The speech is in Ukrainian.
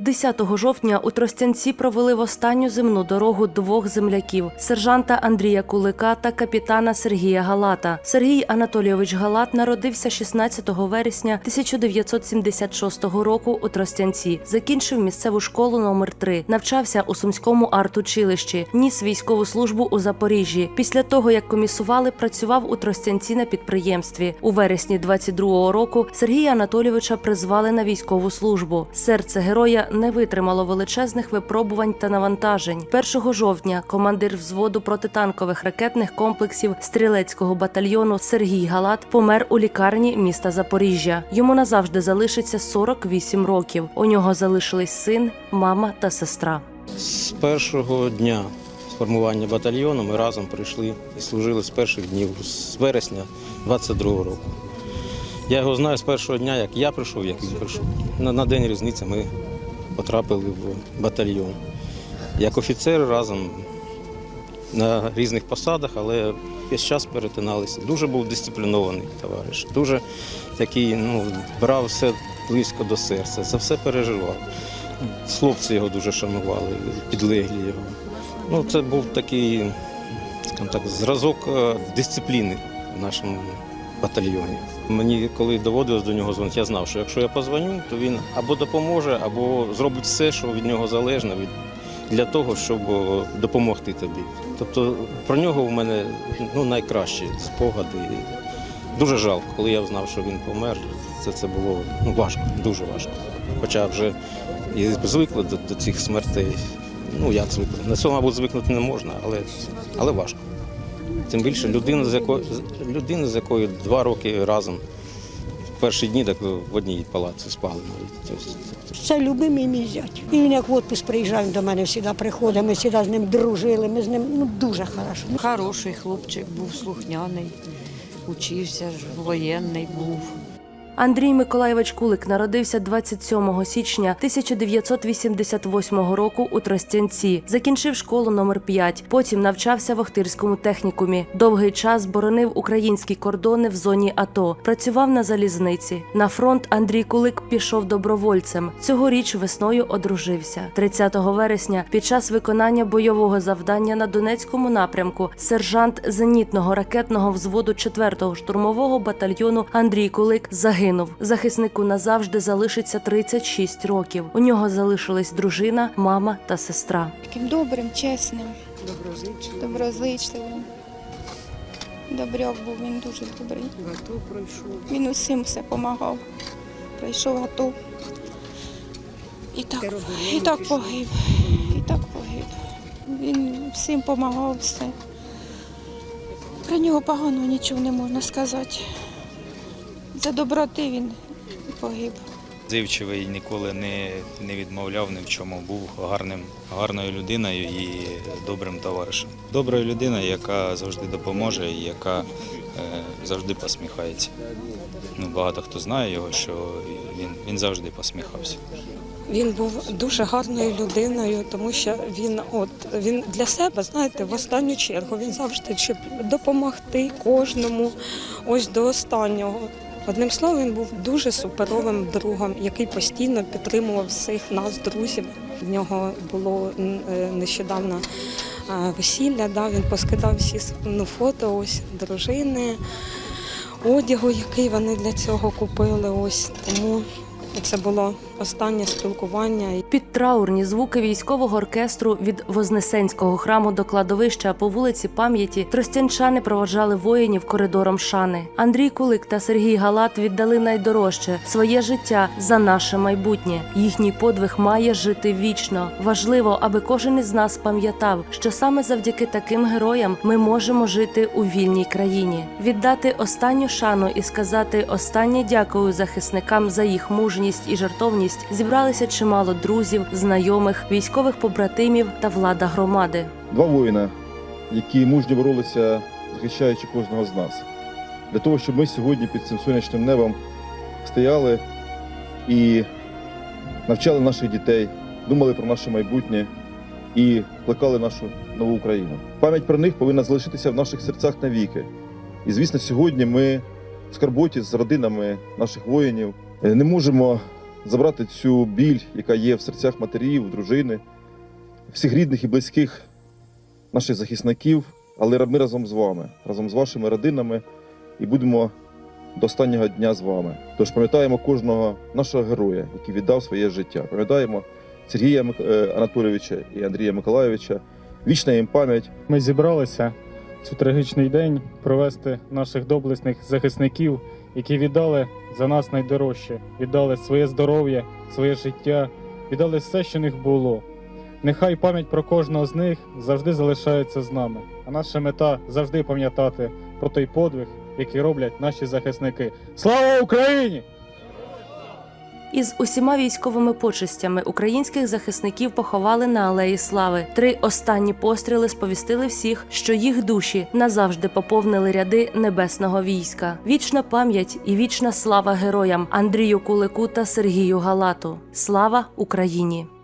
10 жовтня у Тростянці провели в останню земну дорогу двох земляків сержанта Андрія Кулика та капітана Сергія Галата. Сергій Анатолійович Галат народився 16 вересня 1976 року у Тростянці. Закінчив місцеву школу номер 3 навчався у сумському артучилищі, ніс військову службу у Запоріжжі. Після того як комісували, працював у Тростянці на підприємстві. У вересні 22-го року Сергія Анатолійовича призвали на військову службу. Серце героя не витримало величезних випробувань та навантажень. 1 жовтня командир взводу протитанкових ракетних комплексів стрілецького батальйону Сергій Галат помер у лікарні міста Запоріжжя. Йому назавжди залишиться 48 років. У нього залишились син, мама та сестра. З першого дня формування батальйону ми разом прийшли і служили з перших днів, з вересня 22-го року. Я його знаю з першого дня, як я прийшов, як він прийшов. На, на день різниці ми потрапили в батальйон. Як офіцери разом на різних посадах, але весь час перетиналися. Дуже був дисциплінований товариш, дуже такий, ну, брав все близько до серця, за все переживав. Хлопці його дуже шанували, підлеглі його. Ну, це був такий, так, зразок е, дисципліни в нашому батальйоні. Мені, коли доводилось до нього дзвонити, я знав, що якщо я позвоню, то він або допоможе, або зробить все, що від нього залежно, від, для того, щоб допомогти тобі. Тобто про нього в мене ну, найкращі спогади. Дуже жалко, коли я знав, що він помер. Це, це було ну, важко, дуже важко. Хоча вже і звикли до, до цих смертей. Ну як звикли? На цього, мабуть, звикнути не можна, але, але важко. Тим більше людина, з якою людина, з якою два роки разом в перші дні так в одній палаці спали. Це любимий мій зять. І він як в отпуск приїжджав до мене завжди приходить, ми завжди з ним дружили, ми з ним ну, дуже хорошо. Хороший хлопчик був слухняний, учився ж, воєнний був. Андрій Миколаєвич Кулик народився 27 січня 1988 року у Тростянці. Закінчив школу номер 5 Потім навчався в Охтирському технікумі. Довгий час боронив українські кордони в зоні АТО. Працював на залізниці. На фронт Андрій Кулик пішов добровольцем. Цьогоріч весною одружився. 30 вересня під час виконання бойового завдання на Донецькому напрямку сержант зенітного ракетного взводу 4-го штурмового батальйону Андрій Кулик загинув. Захиснику назавжди залишиться 36 років. У нього залишились дружина, мама та сестра. Таким добрим, чесним, доброзичливим. Добряк був, він дуже добрий. Він усім все допомагав. Пройшов АТО. І так, і так погиб. І так погиб. Він всім допомагав все. Про нього поганого нічого не можна сказати. За доброти він погиб. Зивчивий ніколи не, не відмовляв ні в чому. Був гарним, гарною людиною і добрим товаришем. Добра людина, яка завжди допоможе і яка е, завжди посміхається. Ну, багато хто знає його, що він, він завжди посміхався. Він був дуже гарною людиною, тому що він, от він для себе, знаєте, в останню чергу він завжди щоб допомогти кожному, ось до останнього. Одним словом, він був дуже суперовим другом, який постійно підтримував всіх нас, друзів. В нього було е, нещодавно весілля. Да, він поскидав всі ну, фото, ось дружини, одягу, який вони для цього купили. Ось тому це було останнє спілкування. Під траурні звуки військового оркестру від Вознесенського храму до кладовища по вулиці пам'яті тростянчани проводжали воїнів коридором шани. Андрій Кулик та Сергій Галат віддали найдорожче своє життя за наше майбутнє. Їхній подвиг має жити вічно. Важливо, аби кожен із нас пам'ятав, що саме завдяки таким героям ми можемо жити у вільній країні, віддати останню шану і сказати останнє дякую захисникам за їх мужність і жертовність. Зібралися чимало друзів, знайомих, військових побратимів та влада громади. Два воїна, які мужньо боролися, захищаючи кожного з нас. Для того, щоб ми сьогодні під цим сонячним небом стояли і навчали наших дітей, думали про наше майбутнє і плекали нашу нову Україну. Пам'ять про них повинна залишитися в наших серцях навіки. І, звісно, сьогодні ми в скарботі з родинами наших воїнів не можемо забрати цю біль, яка є в серцях матерів, дружини, всіх рідних і близьких наших захисників, але ми разом з вами, разом з вашими родинами і будемо до останнього дня з вами. Тож пам'ятаємо кожного нашого героя, який віддав своє життя. Пам'ятаємо Сергія е, Анатолійовича і Андрія Миколайовича. Вічна їм пам'ять. Ми зібралися цю трагічний день провести наших доблесних захисників, які віддали за нас найдорожче, віддали своє здоров'я, своє життя, віддали все, що в них було. Нехай пам'ять про кожного з них завжди залишається з нами. А наша мета завжди пам'ятати про той подвиг, який роблять наші захисники. Слава Україні! Із усіма військовими почестями українських захисників поховали на алеї Слави. Три останні постріли сповістили всіх, що їх душі назавжди поповнили ряди небесного війська. Вічна пам'ять і вічна слава героям Андрію Кулику та Сергію Галату. Слава Україні!